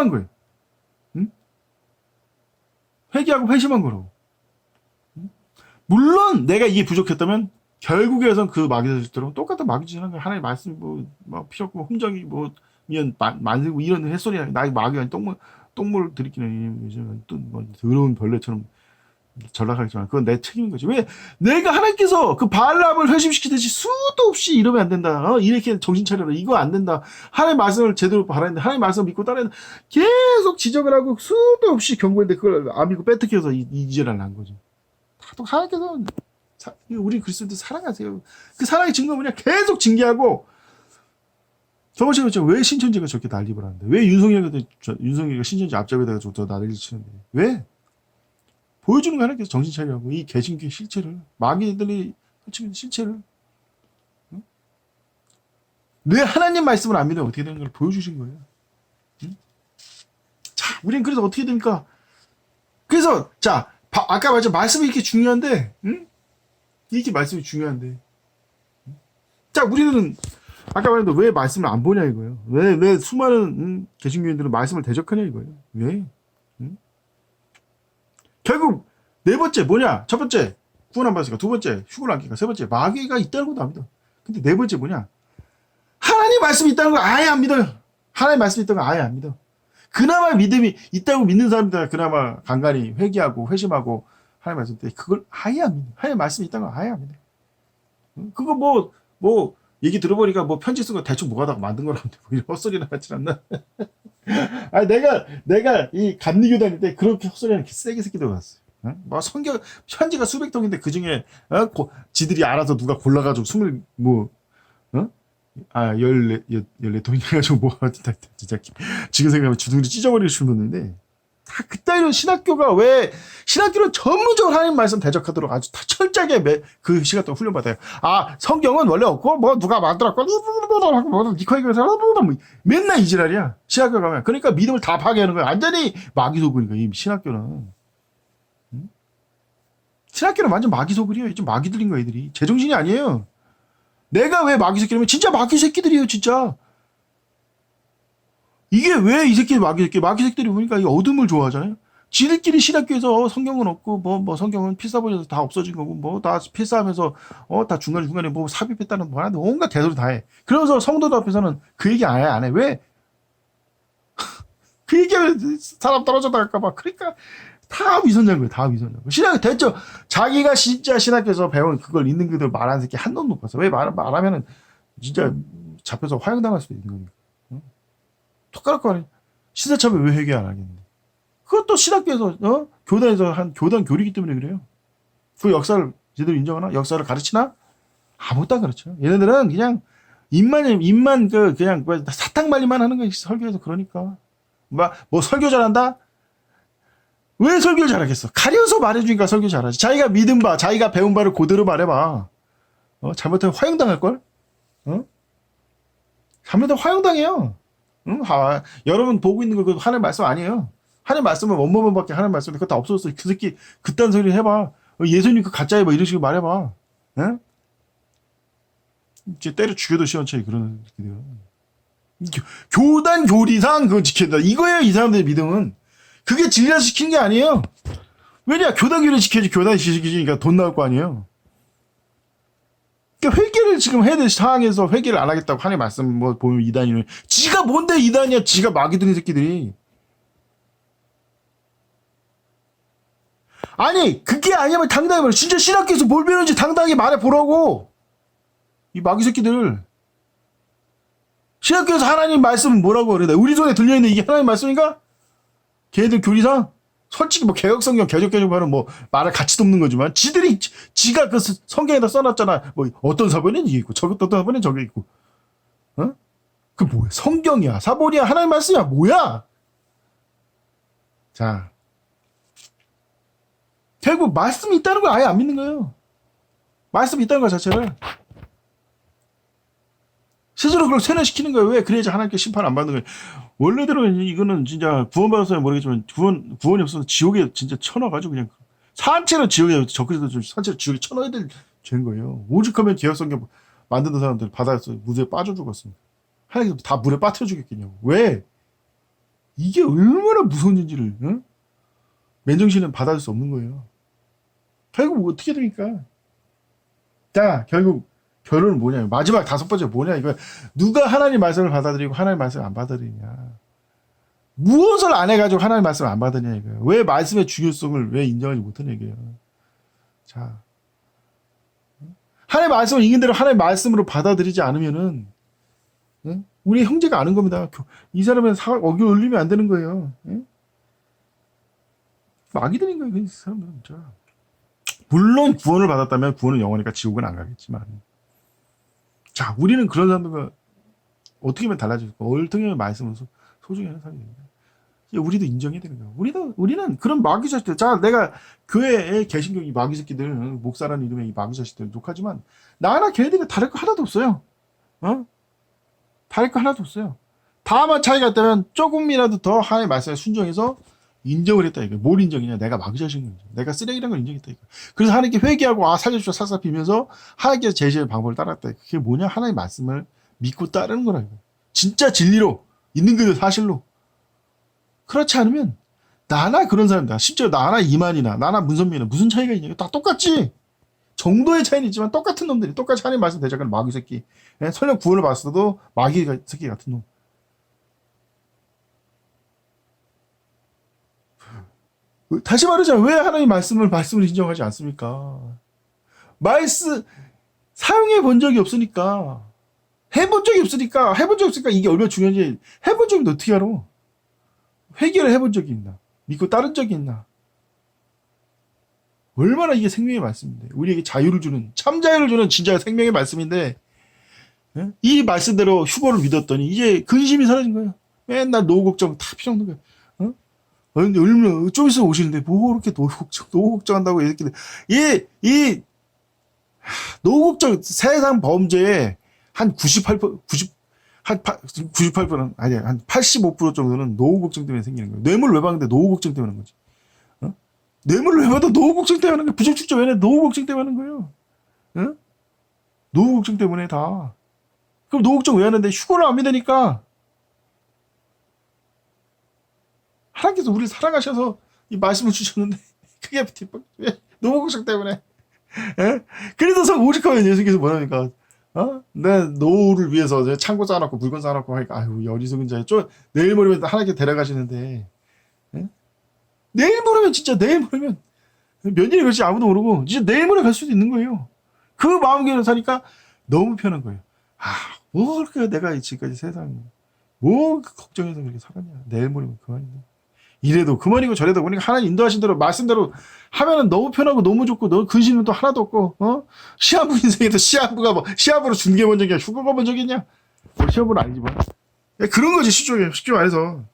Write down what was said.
한 거예요. 응? 회개하고 회심한 거라고. 응? 물론 내가 이게 부족했다면 결국에선 그 마귀들처럼 똑같은 거야. 하나님 말씀 뭐, 뭐 필요 없고 흥정이 뭐 미연 만- 만들고 이런 햇소리야. 나 마귀가 아니 똥물 똥물 들이키는 요즘 또뭐 더러운 벌레처럼 전락하겠지만 그건 내 책임인 거지. 왜 내가 하나님께서 그 발람을 회심시키듯이 수도 없이 이러면 안 된다. 어? 이렇게 정신 차려라. 이거 안 된다. 하나님 말씀을 제대로 바라는데 하나님 말씀을 믿고 따르는 계속 지적을 하고 수도 없이 경고했는데 그걸 안 믿고 빼뜨려서 이, 이 지랄을 난 거죠. 다또 하나님께서 사- 우리 그리스도들 사랑하세요. 그 사랑의 증거는 뭐냐? 계속 징계하고 제가 왜 신천지가 저렇게 난립을 하는데 왜 윤석열이 윤석열이가 신천지 앞잡이다가 더 난리를 치는데 왜? 보여주는 거 하나님께서 정신 차리라고 이 개신교의 실체를 마귀들이 펼치는 실체를 응? 내 하나님 말씀을 안 믿으면 어떻게 되는 걸 보여주신 거예요. 응? 자, 우리는 그래서 어떻게 됩니까? 그래서 자 바- 아까 말했죠 말씀이 이렇게 중요한데, 응? 이렇게 말씀이 중요한데, 응? 자 우리는 아까 말했는데 왜 말씀을 안 보냐 이거예요. 왜 왜 수많은 응? 개신교인들은 말씀을 대적하냐 이거예요. 왜? 결국 네 번째 뭐냐? 첫 번째 구원 안 받으니까 두 번째 휴군 안기가 세 번째 마귀가 있다는 것도 안 믿어. 근데 네 번째 뭐냐? 하나님 말씀이 있다는 걸 아예 안 믿어요. 하나님 말씀이 있다는 걸 아예 안 믿어. 그나마 믿음이 있다고 믿는 사람들 그나마 간간히 회개하고 회심하고 하나님 말씀 때 그걸 아예 안 믿어. 하나님 말씀이 있다는 걸 아예 안 믿어. 응? 그거 뭐 뭐 얘기 들어보니까 뭐 편지 쓴 거 대충 뭐하다가 만든 거라는데 뭐 이런 헛소리나 하지 않나? 아 내가 내가 이 감리교 다닐 때 그렇게 헛소리하는 세게 새끼들 봤어요. 어? 뭐 성경 편지가 수백 통인데 그 중에 어? 고- 지들이 알아서 누가 골라가지고 스물 뭐 어? 아 열네 열- 열네 통이 해가지고 뭐 진짜 지금 생각하면 주둥이를 찢어버리고 싶었는데 다 그따위로 신학교가 왜 신학교는 전문적으로 하나님 말씀 대적하도록 아주 다 철저하게 매, 그 시간 동안 훈련 받아요. 아 성경은 원래 없고 뭐 누가 만들었고 뭐 니코이그에서 뭐 맨날 이지랄이야 신학교 가면 그러니까 믿음을 다 파괴하는 거야. 완전히 마귀 거야 이 신학교는. 응? 신학교는 완전 마귀 소굴이에요. 좀 마귀들인 거야 애들이 제정신이 아니에요. 내가 왜 마귀 새끼냐면 진짜 마귀 새끼들이에요 진짜. 이게 왜 이 새끼 마귀 새끼 마귀 새끼들이 보니까 이 어둠을 좋아하잖아요. 지들끼리 신학교에서 성경은 없고 뭐뭐 성경은 필사본에서 다 없어진 거고 뭐 다 필사하면서 어 다 중간에 중간에 뭐 삽입했다는 뭐 하는데 온갖 대소리 다 해. 그러면서 성도들 앞에서는 그 얘기 아예 안 해. 왜? 그 얘기하면 사람 떨어져 나갈까 봐. 그러니까 다 위선자인 거예요. 다 위선자. 신학 대체 자기가 진짜 신학교에서 배운 그걸 있는 그대로 말하는 새끼 한 놈도 못 봤어. 왜 말, 말하면은 진짜 잡혀서 화형당할 수도 있는 거니까. 응? 똑같고 하네. 신사참에 왜 회개 안 하겠는데? 그것도 신학교에서 어? 교단에서 한 교단 교리기 때문에 그래요. 그 역사를 제대로 인정하나? 역사를 가르치나? 아무것도 안 가르쳐. 얘네들은 그냥 입만 입만 그 그냥 뭐 사탕 말리만 하는 거야 설교에서 그러니까. 막 뭐 설교 잘한다? 왜 설교를 잘하겠어? 가려서 말해주니까 설교 잘하지. 자기가 믿은 바, 자기가 배운 바를 그대로 말해봐. 어? 잘못하면 화형당할 걸? 어? 잘못하면 화형당해요. 응? 하, 여러분 보고 있는 거 하나님 말씀 아니에요. 하나님 말씀은 원문밖에 하나님 말씀인데 그거 다 없어졌어. 그 새끼 그딴 소리 해봐. 어, 예수님 그 가짜야 뭐 이런 식으로 말해봐. 응? 이제 때려 죽여도 그러는 새끼들. 교- 교단 교리상 그거 지킨다. 이거예요 이 사람들의 믿음은. 그게 진리화시키는 게 아니에요. 왜냐 교단 교리 지켜야지 교단 지키니까 돈 나올 거 아니에요. 그러니까 회개를 지금 해야 될 상황에서 회개를 안 하겠다고 하나님 말씀 뭐 보면 이단이는. 지가 뭔데 이단이야? 지가 마귀들인 새끼들이. 아니 그게 아니면 당당히 말해. 진짜 신학교에서 뭘 배우는지 당당하게 말해보라고. 이 마귀 새끼들. 신학교에서 하나님 말씀은 뭐라고 그래 우리 손에 들려있는 이게 하나님 말씀인가? 걔들 교리상 솔직히 뭐 개혁성경 개혁개혁하는 뭐 말할 가치도 없는 거지만 지들이 지- 지가 그 스- 성경에다 써놨잖아. 뭐 어떤 사본은 이게 있고 저것 어떤 사본은 저게 있고. 어? 그 뭐야? 성경이야. 사본이야. 하나님 말씀이야. 뭐야? 자. 결국 말씀이 있다는 걸 아예 안 믿는 거예요. 말씀이 있다는 것 자체를 스스로 그걸 세뇌시키는 거예요 왜 그래야지 하나님께 심판 안 받는 거예요 원래대로 이거는 진짜 구원받아서야 모르겠지만 구원 구원이 없어서 지옥에 진짜 쳐넣어가지고 그냥 산채로 지옥에 적그리스도 좀 산채로 지옥에 쳐넣어야 될 죄인 거예요. 오죽하면 개혁성경 만드는 사람들 바다에서 무대에 빠져 죽었습니다. 하나님 다 물에 빠져 죽였겠냐고. 왜? 이게 얼마나 무서운 짓을 응? 맨정신은 받아줄 수 없는 거예요. 결국 뭐 어떻게 됩니까? 자, 결국 결론은 뭐냐? 마지막 다섯 번째 뭐냐? 이거 누가 하나님 말씀을 받아들이고 하나님 말씀을 안 받아들이냐? 무엇을 안 해가지고 하나님 말씀을 안 받으냐 이거예요. 왜 말씀의 중요성을 왜 인정하지 못하냐 이거예요. 자, 하나님 말씀을 읽은 대로 하나님 말씀으로 받아들이지 않으면은 응? 우리 형제가 아는 겁니다. 교- 이 사람은 사, 어기 올리면 안 되는 거예요. 응? 마귀들인 거예요, 이 사람들은 진짜. 물론 구원을 받았다면 구원은 영원히가 지옥은 안 가겠지만. 자, 우리는 그런 사람들과 어떻게 하면 달라질까? 어떻게 하면 말씀을 소, 소중히 하는 사람입니다. 우리도 인정해야 되는 거야. 우리도, 우리는 그런 마귀 자식들. 자, 내가 교회에 개신교 이 마귀 새끼들, 목사라는 이름의 이 마귀 자식들 욕하지만, 나나 걔네들이 다를 거 하나도 없어요. 어? 다를 거 하나도 없어요. 다만 차이가 있다면 조금이라도 더 하나님의 말씀에 순종해서 인정을 했다 이거. 뭘 인정이냐? 내가 마귀 자식인 거죠. 내가 쓰레기라는 걸 인정했다 이거. 그래서 하나님께 회개하고 아 살려주셔 살살 비면서 하나님께서 제시한 방법을 따랐다. 그게 뭐냐? 하나님의 말씀을 믿고 따르는 거라 이거. 진짜 진리로 있는 그대로 사실로. 그렇지 않으면 나나 그런 사람이다. 심지어 나나 이만이나 나나 문선민이나 무슨 차이가 있냐? 다 똑같지. 정도의 차이는 있지만 똑같은 놈들이 똑같이 하나님 말씀 대적하는 마귀 새끼. 예? 설령 구원을 받았어도 마귀 새끼 같은 놈. 다시 말하자면 왜 하나님 말씀을 말씀을 인정하지 않습니까? 말씀 사용해 본 적이 없으니까 해본 적이 없으니까 해본 적이 없으니까 이게 얼마나 중요한지 해본 적이 어떻게 알아? 회개를 해본 적이 있나? 믿고 따른 적이 있나? 얼마나 이게 생명의 말씀인데 우리에게 자유를 주는 참 자유를 주는 진짜 생명의 말씀인데 예? 이 말씀대로 휴거를 믿었더니 이제 근심이 사라진 거예요. 맨날 노후 걱정 다 필요 거예요. 어? 어, 근데 얼마나 좀 있으면 오시는데 뭐 그렇게 노후 걱정 노후 걱정한다고 이렇게 이이 노후 걱정 세상 범죄의 한 98% 90한 98%는 아니 한 85% 정도는 노후 걱정 때문에 생기는 거예요. 뇌물 외박인데 노후 걱정 때문에 하는 거지. 어? 뇌물 외박도 노후 걱정 때문에 하는 거야. 부정 출자 왜 노후 걱정 때문에 하는 거예요. 어? 노후 걱정 때문에 다. 그럼 노후 걱정 왜 하는데 휴거를 안 믿으니까 하나님께서 우리를 사랑하셔서 이 말씀을 주셨는데 그게 뒷박 왜 노후 걱정 때문에. 예? 그래서 오직하면 예수께서 뭐라니까? 어? 내 노후를 위해서 창고 쌓아놓고 물건 쌓아놓고 하니까 아유 어리석은 자야. 좀 내일 모레면 하나님께 데려가시는데 예? 내일 모레면 진짜 내일 모레면 몇 년이 걸릴지 아무도 모르고 진짜 내일 모레 갈 수도 있는 거예요. 그 마음계를 사니까 너무 편한 거예요. 아 뭐 그렇게 내가 지금까지 세상 뭐 걱정해서 그렇게 살았냐. 내일 모레면 그만인데 이래도 그만이고 저래도 그러니까 하나님 인도하신 대로 말씀대로 하면은 너무 편하고 너무 좋고 너 근심은 또 하나도 없고 어? 시한부 인생에서 시한부가 뭐 시한부로 준게 먼저냐 휴가가 먼저겠냐? 뭐 시한부는 아니지만. 야, 그런 거지 쉽게 쉽게 말해서